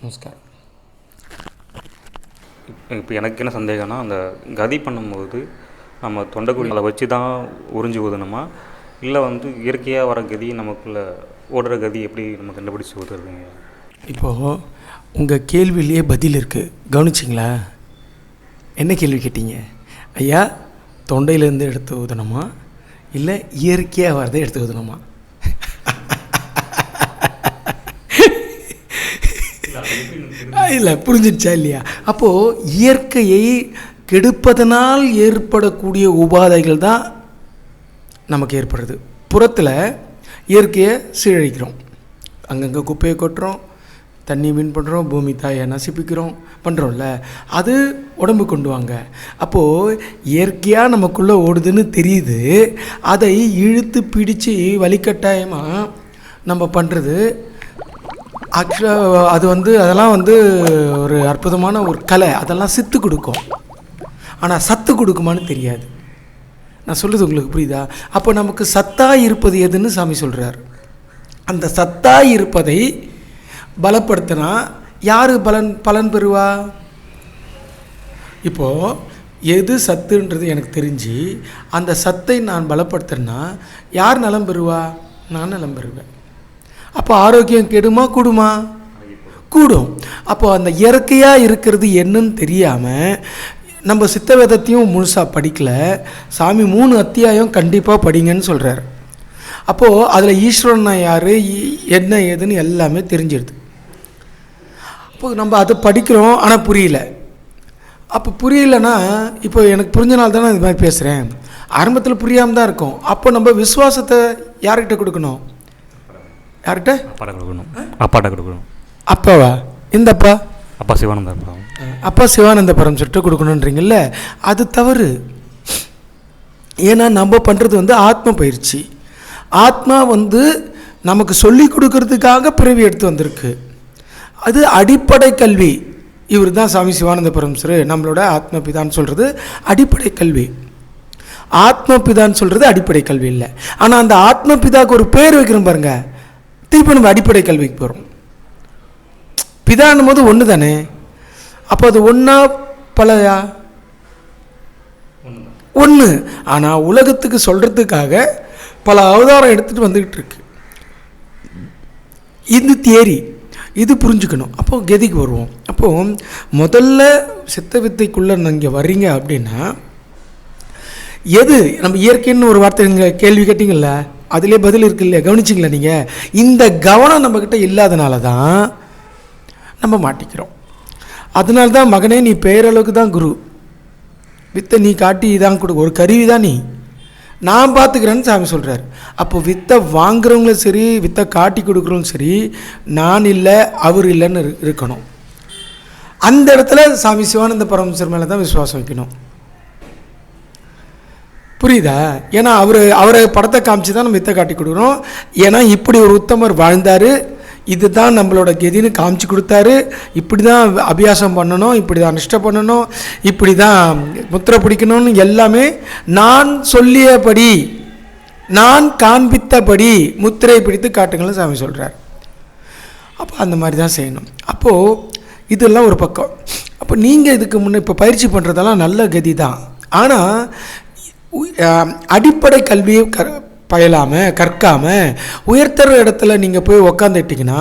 நமஸ்காரம். இப்போ எனக்கு என்ன சந்தேகம்னா அந்த கதி பண்ணும்போது நம்ம தொண்டைக்குழிகளை வச்சு தான் உறிஞ்சி ஊதணுமா? இல்லை வந்து இயற்கையாக வர கதி நமக்குள்ள ஓடுற கதி எப்படி நம்ம கண்டுபிடிச்சி ஊதுறதுங்க? இப்போது உங்கள் கேள்வியிலேயே பதில் இருக்குது கவனிச்சிங்களா? என்ன கேள்வி கேட்டீங்க? ஐயா தொண்டையிலேருந்து எடுத்து ஊதணுமா? இல்லை இயற்கையாக வரதை எடுத்து ஊதணுமா? இல்லை புரிஞ்சிடுச்சா இல்லையா? அப்போது இயற்கையை கெடுப்பதனால் ஏற்படக்கூடிய உபாதைகள் தான் நமக்கு ஏற்படுறது புறத்தில் இயற்கையை சீழழிக்கிறோம் அங்கங்கே குப்பையை கொட்டுறோம் தண்ணி மீன் பண்ணுறோம் பூமி தாயை நசிப்பிக்கிறோம் பண்ணுறோம்ல அது உடம்பு கொண்டு வாங்க. அப்போது இயற்கையாக நமக்குள்ளே ஓடுதுன்னு தெரியுது. அதை இழுத்து பிடிச்சு வலிக்கட்டாயமாக நம்ம பண்ணுறது ஆக்சுவலாக அது வந்து அதெல்லாம் வந்து ஒரு அற்புதமான ஒரு கலை. அதெல்லாம் சித்து கொடுக்கும். ஆனால் சத்து கொடுக்குமான்னு தெரியாது. நான் சொல்கிறது உங்களுக்கு புரியுதா? அப்போ நமக்கு சத்தாக இருப்பது எதுன்னு சாமி சொல்கிறார் அந்த சத்தாக இருப்பதை பலப்படுத்தினா யார் பலன் பலன் பெறுவா? இப்போது எது சத்துன்றது எனக்கு தெரிஞ்சு அந்த சத்தை நான் பலப்படுத்துறேன்னா யார் நலம் பெறுவா? நான் நலம் பெறுவேன். அப்போ ஆரோக்கியம் கெடுமா கூடுமா? கூடும். அப்போ அந்த இயற்கையாக இருக்கிறது என்னன்னு தெரியாமல் நம்ம சித்தவேதத்தையும் முழுசாக படிக்கல. சாமி மூணு அத்தியாயம் கண்டிப்பாக படிங்கன்னு சொல்கிறார் அப்போது அதில் ஈஸ்வரன்னா யார்? என்ன ஏதுன்னு எல்லாமே தெரிஞ்சிடுது அப்போ நம்ம அதை படிக்கிறோம் ஆனால் புரியல. அப்போ புரியலன்னா இப்போ எனக்கு புரிஞ்ச நாள் தானே இது மாதிரி பேசுகிறேன் ஆரம்பத்தில் புரியாமல் தான் இருக்கும். அப்போ நம்ம விசுவாசத்தை யார்கிட்ட கொடுக்கணும்? யார்கிட்ட? அப்பாட்ட கொடுக்கணும். அப்பாட்ட கொடுக்கணும். அப்பாவா? இந்த அப்பா? சிவானந்தா அப்பா. சிவானந்த பரம் சொல்லிட்டு கொடுக்கணுன்றீங்கல்ல? அது தவறு. ஏன்னா நம்ம பண்ணுறது வந்து ஆத்ம பயிற்சி. ஆத்மா வந்து நமக்கு சொல்லி கொடுக்கறதுக்காக பிறவி எடுத்து வந்திருக்கு. அது அடிப்படை கல்வி. இவர் தான் சாமி சிவானந்த பரமசர் நம்மளோட ஆத்ம பிதான்னு சொல்கிறது அடிப்படை கல்வி. ஆத்ம பிதான்னு சொல்கிறது அடிப்படை கல்வி இல்லை. ஆனால் அந்த ஆத்ம பிதாவுக்கு ஒரு பேர் வைக்கிறோம் பாருங்க. திருப்பி நம்ம அடிப்படை கல்விக்கு போகிறோம் பிதான்னும் போது ஒன்று தானே அப்போ அது ஒன்றா பலையா? ஒன்று ஆனால் உலகத்துக்கு சொல்கிறதுக்காக பல அவதாரம் எடுத்துகிட்டு வந்துக்கிட்டு இருக்கு. இது தியரி. இது புரிஞ்சுக்கணும். அப்போ கதிக்கு வருவோம். அப்போது முதல்ல சித்த வித்தைக்குள்ளே நீங்கள் வர்றீங்க அப்படின்னா எது? நம்ம இயற்கைன்னு ஒரு வார்த்தை நீங்கள் கேள்வி கேட்டிங்களா அதிலே பதில் இருக்கு இல்லையா கவனிச்சிங்களா நீங்கள் இந்த கவனம் நம்மக்கிட்ட இல்லாதனால தான் நம்ம மாட்டிக்கிறோம். அதனால தான் மகனே நீ பேரளவுக்கு தான் குரு. வித்தை நீ காட்டி இதான் கொடு. ஒரு கருவி தான் நீ. நான் பார்த்துக்கிறேன்னு சாமி சொல்கிறார் அப்போ வித்தை வாங்குறவங்களும் சரி வித்தை காட்டி கொடுக்குறவங்களும் சரி நான் இல்லை அவர் இல்லைன்னு இருக்கணும். அந்த இடத்துல சாமி சிவானந்த பரமேஸ்வர் மேலே தான் விசுவாசம் வைக்கணும். புரியுதா? ஏன்னா அவர் அவரை படத்தை காமிச்சு தான் நம்ம வித்தை காட்டி கொடுக்குறோம் ஏன்னா இப்படி ஒரு உத்தமர் வாழ்ந்தார். இதுதான் நம்மளோட கெதின்னு காமிச்சு கொடுத்தாரு. இப்படி தான் அபியாசம் பண்ணணும் இப்படி தான் நிஷ்டை பண்ணணும் இப்படி தான் முத்திரை பிடிக்கணும்னு எல்லாமே நான் சொல்லியபடி நான் காண்பித்தபடி முத்திரை பிடித்து காட்டுங்கள்னு சாமி சொல்கிறார் அப்போ அந்த மாதிரி தான் செய்யணும். அப்போது இதெல்லாம் ஒரு பக்கம். அப்போ நீங்கள் இதுக்கு முன்னே இப்போ பயிற்சி பண்ணுறதெல்லாம் நல்ல கதி தான் ஆனால் அடிப்படை கல்வியை க பயிலாமல் கற்காமல் உயர்த்தர இடத்துல நீங்கள் போய் உக்காந்துட்டிங்கன்னா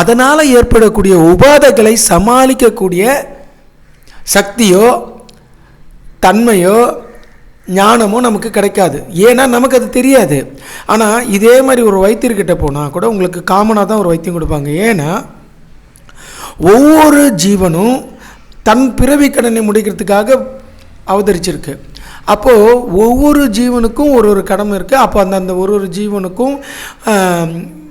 அதனால் ஏற்படக்கூடிய உபாதைகளை சமாளிக்கக்கூடிய சக்தியோ தன்மையோ ஞானமோ நமக்கு கிடைக்காது. ஏன்னா நமக்கு அது தெரியாது. ஆனால் இதே மாதிரி ஒரு வைத்தியர்கிட்ட போனால் கூட உங்களுக்கு காமனாக தான் ஒரு வைத்தியம் கொடுப்பாங்க. ஏன்னா ஒவ்வொரு ஜீவனும் தன் பிறவி கடனை முடிக்கிறதுக்காக அவதரிச்சிருக்கு. அப்போது ஒவ்வொரு ஜீவனுக்கும் ஒரு ஒரு கடமை இருக்குது அப்போ அந்தந்த ஒரு ஒரு ஜீவனுக்கும்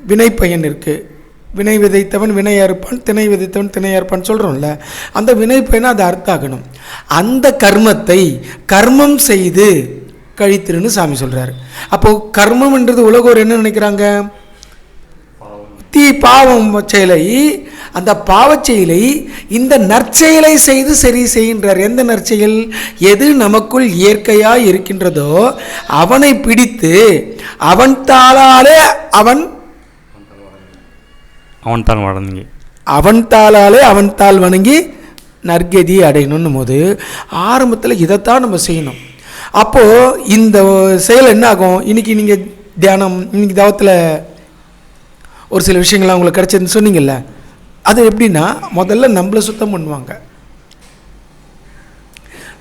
வினை வினைப்பயன் இருக்குது வினை விதைத்தவன் வினை அறுப்பான் திணை விதைத்தவன் திணை அறுப்பான் சொல்கிறோம்ல அந்த வினை பயனை அதை அர்த்தாகணும் அந்த கர்மத்தை கர்மம் செய்து கழித்திருன்னு சாமி சொல்கிறாரு அப்போது கர்மம்ன்றது உலகோர் என்ன நினைக்கிறாங்க? தீ பாவம் செயலை அந்த பாவச் செயலை இந்த நற்செயலை செய்து சரி செய்கின்றார். எந்த நற்செயல்? எது நமக்குள் இயற்கையாக இருக்கின்றதோ அவனை பிடித்து அவன் தாளாலே அவன் அவன் தான் வளர்ந்தீங்க அவன் தாளாலே அவன் தாள் வணங்கி நற்கதி அடையணும்னும் போது ஆரம்பத்தில் இதைத்தான் நம்ம செய்யணும். அப்போது இந்த செயல் என்ன ஆகும் இன்றைக்கி நீங்கள் தியானம் இன்னைக்கு தவத்தில் ஒரு சில விஷயங்கள்லாம் அவங்களுக்கு கிடச்சதுன்னு சொன்னீங்கல்ல அது எப்படின்னா முதல்ல நம்மளை சுத்தம் பண்ணுவாங்க.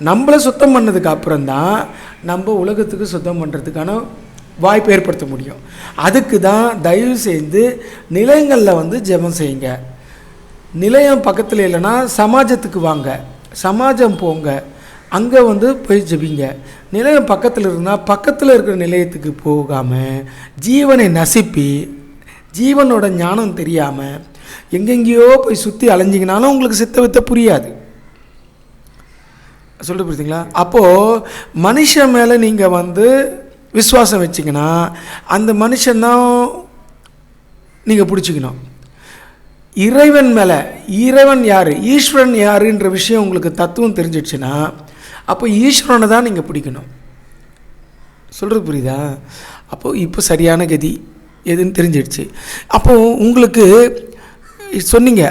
நம்மளை சுத்தம் பண்ணதுக்கு அப்புறம் தான் நம்ம உலகத்துக்கு சுத்தம் பண்ணுறதுக்கான வாய்ப்பு ஏற்படுத்த முடியும். அதுக்கு தான் தயவு செய்து நிலையங்களில் வந்து ஜெபம் செய்யுங்க. நிலையம் பக்கத்தில் இல்லைன்னா சமாஜத்துக்கு வாங்க. சமாஜம் போங்க. அங்கே வந்து போய் ஜெபிங்க. நிலையம் பக்கத்தில் இருந்தால் பக்கத்தில் இருக்கிற நிலையத்துக்கு போகாமல் ஜீவனை நசிப்பி ஜீவனோட ஞானம் தெரியாமல் எங்கெங்கேயோ போய் சுற்றி அலைஞ்சிங்கனாலும் உங்களுக்கு சித்த வித்த புரியாது. சொல்லிட்டு புரியுதுங்களா? அப்போது மனுஷன் மேலே நீங்கள் வந்து விசுவாசம் வச்சிங்கன்னா அந்த மனுஷன்தான் நீங்கள் பிடிச்சிக்கணும். இறைவன் மேலே இறைவன் யார் ஈஸ்வரன் யாருன்ற விஷயம் உங்களுக்கு தத்துவம் தெரிஞ்சிடுச்சுன்னா அப்போ ஈஸ்வரனை தான் நீங்கள் பிடிக்கணும். சொல்கிறது புரியுதா? அப்போது இப்போ சரியான கதி. எதுன்னு தெரிஞ்சிடுச்சு. அப்போது உங்களுக்கு சொன்னீங்க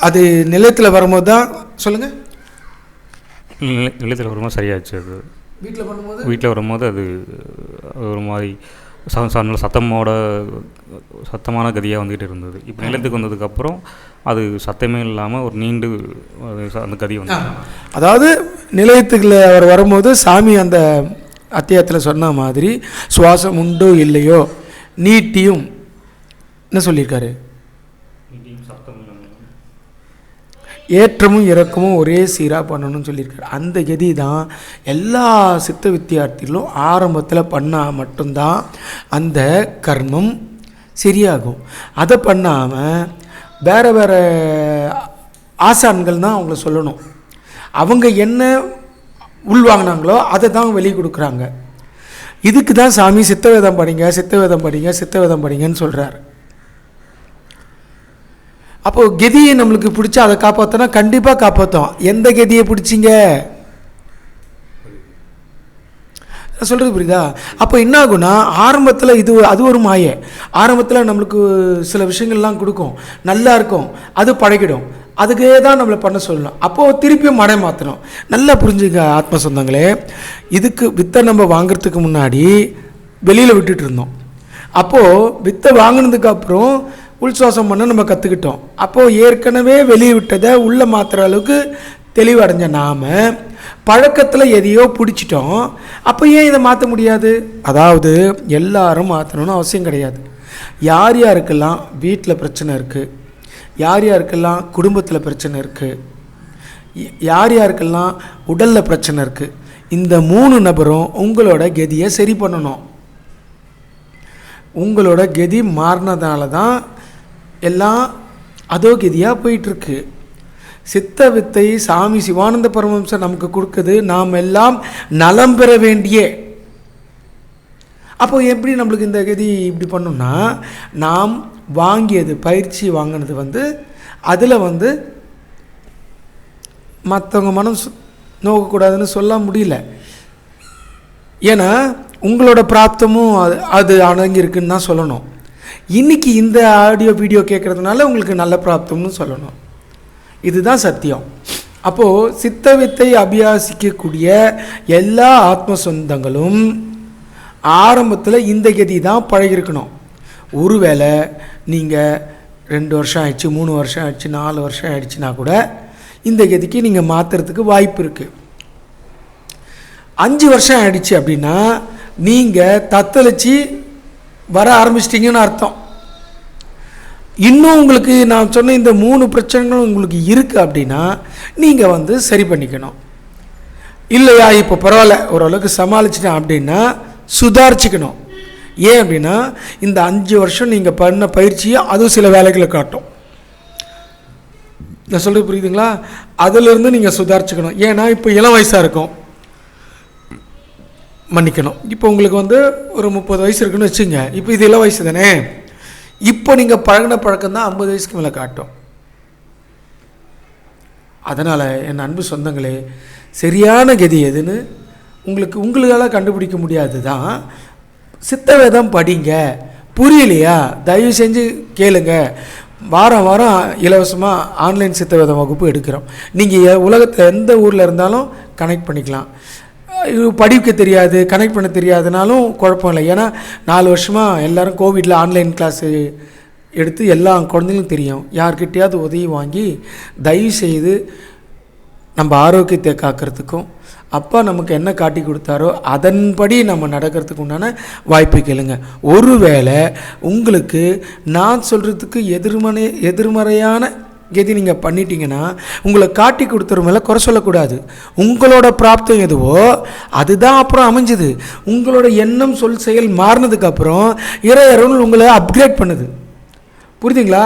அது நிலையத்தில் வரும்போது தான் சொல்லுங்கள் நில- நிலத்தில் வரும்போது சரியாச்சு அது. வீட்டில் பண்ணும்போது? வீட்டில் வரும்போது அது ஒரு மாதிரி நல்ல சத்தமோட சத்தமான கதியாக வந்துகிட்டு இருந்தது. இப்போ நிலத்துக்கு வந்ததுக்கப்புறம் அது சத்தமே இல்லாமல் ஒரு நீண்டு அந்த கதி வந்து அதாவது நிலையத்துக்குள்ள அவர் வரும்போது சாமி அந்த அத்தியாயத்தில் சொன்ன மாதிரி சுவாசம் உண்டோ இல்லையோ நீட்டியும். என்ன சொல்லியிருக்காரு? ஏற்றமும் இறக்கமும் ஒரே சீராக பண்ணணும்னு சொல்லியிருக்காரு. அந்த கதி தான் எல்லா சித்த வித்தியார்த்திகளும் ஆரம்பத்தில் பண்ணால் மட்டும்தான் அந்த கர்மம் சரியாகும். அதை பண்ணாமல் வேறு வேறு ஆசான்கள் தான் அவங்கள சொல்லணும். அவங்க என்ன உள்வாங்கினாங்களோ அதை தான் வெளியே கொடுக்குறாங்க. இதுக்கு தான் சாமி சித்தவேதம் படிங்க சித்தவேதம் படிங்க சித்தவேதம் படிங்கன்னு சொல்கிறார் அப்போது கெதியை நம்மளுக்கு பிடிச்சா அதை காப்பாற்றினா கண்டிப்பாக காப்பாற்றும் எந்த கெதியை பிடிச்சிங்க? சொல்கிறது புரியுதா? அப்போ என்ன ஆகும்னா ஆரம்பத்தில் இது அது ஒரு மாய. ஆரம்பத்தில் நம்மளுக்கு சில விஷயங்கள்லாம் கொடுக்கும். நல்லா இருக்கும். அது பழகிடும். அதுக்கே தான் நம்மளை பண்ண சொல்லணும். அப்போது திருப்பியும் மடை மாற்றணும் நல்லா புரிஞ்சுக்க ஆத்ம சொந்தங்களே. இதுக்கு வித்தை நம்ம வாங்குறதுக்கு முன்னாடி வெளியில் விட்டுட்டு இருந்தோம். அப்போது வித்தை வாங்கினதுக்கப்புறம் உள்சுவாசம் பண்ண நம்ம கற்றுக்கிட்டோம் அப்போது ஏற்கனவே வெளியே விட்டதை உள்ளே மாற்றுற அளவுக்கு தெளிவடைஞ்ச நாம் பழக்கத்தில் எதையோ பிடிச்சிட்டோம். அப்போ ஏன் இதை மாற்ற முடியாது? அதாவது எல்லாரும் மாற்றணும்னு அவசியம் கிடையாது. யார் யாருக்கெல்லாம் வீட்டில் பிரச்சனை இருக்குது யார் யாருக்கெல்லாம் குடும்பத்தில் பிரச்சனை இருக்குது யார் யாருக்கெல்லாம் உடலில் பிரச்சனை இருக்குது இந்த மூணு நபரும் உங்களோட கதியை சரி பண்ணணும். உங்களோட கதி மாறினதால தான் எல்லாம் அதோ கதியாக போயிட்டுருக்கு. சித்த வித்தை சாமி சிவானந்த பரமஹம்சர் நமக்கு கொடுக்குது. நாம் எல்லாம் நலம் பெற வேண்டிய. அப்போ எப்படி நம்மளுக்கு இந்த கதி இப்படி பண்ணோம்னா நாம் வாங்கியது பயிற்சி வாங்கினது வந்து அதில் வந்து மற்றவங்க மனம் சு- நோக்கக்கூடாதுன்னு சொல்ல முடியல. ஏன்னா உங்களோட பிராப்தமும் அது அது அடங்கியிருக்குன்னு தான் சொல்லணும். இன்னைக்கு இந்த ஆடியோ வீடியோ கேட்குறதுனால உங்களுக்கு நல்ல பிராப்தம்னு சொல்லணும். இதுதான் சத்தியம். அப்போது சித்த வித்தை அபியாசிக்கக்கூடிய எல்லா ஆத்ம சொந்தங்களும் ஆரம்பத்தில் இந்த கதி தான் பழகிருக்கணும் ஒருவேளை நீங்கள் ரெண்டு வருஷம் ஆயிடுச்சு மூணு வருஷம் ஆயிடுச்சு நாலு வருஷம் ஆயிடுச்சுன்னா கூட இந்த கதிக்கு நீங்கள் மாற்றுறதுக்கு வாய்ப்பு இருக்குது அஞ்சு வருஷம் ஆயிடுச்சு அப்படின்னா நீங்கள் தத்தளிச்சு வர ஆரம்பிச்சிட்டிங்கன்னு அர்த்தம். இன்னும் உங்களுக்கு நான் சொன்ன இந்த மூணு பிரச்சனைகளும் உங்களுக்கு இருக்குது அப்படின்னா நீங்கள் வந்து சரி பண்ணிக்கணும். இல்லையா இப்போ பரவாயில்ல ஓரளவுக்கு சமாளிச்சிட்டேன் அப்படின்னா சுதாரிச்சுக்கணும். ஏன் அப்படின்னா இந்த அஞ்சு வருஷம் நீங்கள் பண்ண பயிற்சியை அதுவும் சில வேலைகளை காட்டும். நான் சொல்கிறது புரியுதுங்களா? அதிலிருந்து நீங்கள் சுதாரிச்சுக்கணும். ஏன்னா இப்போ இளம் வயசாக இருக்கும். மன்னிக்கணும். இப்போ உங்களுக்கு வந்து ஒரு முப்பது வயசு இருக்குன்னு வச்சுங்க இப்போ இது இளம் வயசு தானே? இப்போ நீங்கள் பழகின பழக்கம் தான் ஐம்பது வயசுக்கு மேலே காட்டும். அதனால் என் அன்பு சொந்தங்களே சரியான கதி எதுன்னு உங்களுக்கு உங்களால் கண்டுபிடிக்க முடியாது தான் சித்தவேதம் படிங்க. புரியலையா? தயவு செஞ்சு கேளுங்க. வாரம் வாரம் இலவசமாக ஆன்லைன் சித்தவேதம் வகுப்பு எடுக்கிறோம். நீங்கள் உலகத்தில் எந்த ஊரில் இருந்தாலும் கனெக்ட் பண்ணிக்கலாம். படிக்க தெரியாது கனெக்ட் பண்ண தெரியாதுனாலும் குழப்பம் இல்லை. ஏன்னா நாலு வருஷமாக எல்லோரும் கோவிடில் ஆன்லைன் கிளாஸு எடுத்து எல்லா குழந்தைங்களும் தெரியும். யார்கிட்டையாவது உதவி வாங்கி தயவு செய்து நம்ம ஆரோக்கியத்தை காக்கிறதுக்கும் அப்பா நமக்கு என்ன காட்டி கொடுத்தாரோ அதன்படி நம்ம நடக்கிறதுக்கு உண்டான வாய்ப்பு கேளுங்க. ஒருவேளை உங்களுக்கு நான் சொல்கிறதுக்கு எதிர்மனை எதிர்மறையான கதி நீங்கள் பண்ணிட்டீங்கன்னா உங்களை காட்டி கொடுத்துற மேலே குறை சொல்லக்கூடாது. உங்களோட பிராப்தம் எதுவோ அதுதான் அப்புறம் அமைஞ்சுது. உங்களோட எண்ணம் சொல் செயல் மாறினதுக்கப்புறம் இறையருள் உங்களை அப்கிரேட் பண்ணுது. புரியுதுங்களா?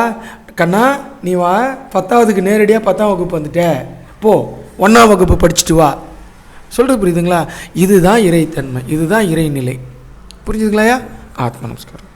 கண்ணா நீ வா பத்தாவதுக்கு நேரடியாக பத்தாம் வகுப்பு வந்துட்ட. போ ஒன்றாம் வகுப்பு படிச்சுட்டு வா. சொல்கிறது புரியுதுங்களா? இதுதான் இறைத்தன்மை இதுதான் இறைநிலை. புரிஞ்சுதுங்களாயா? ஆத்ம நமஸ்காரம்.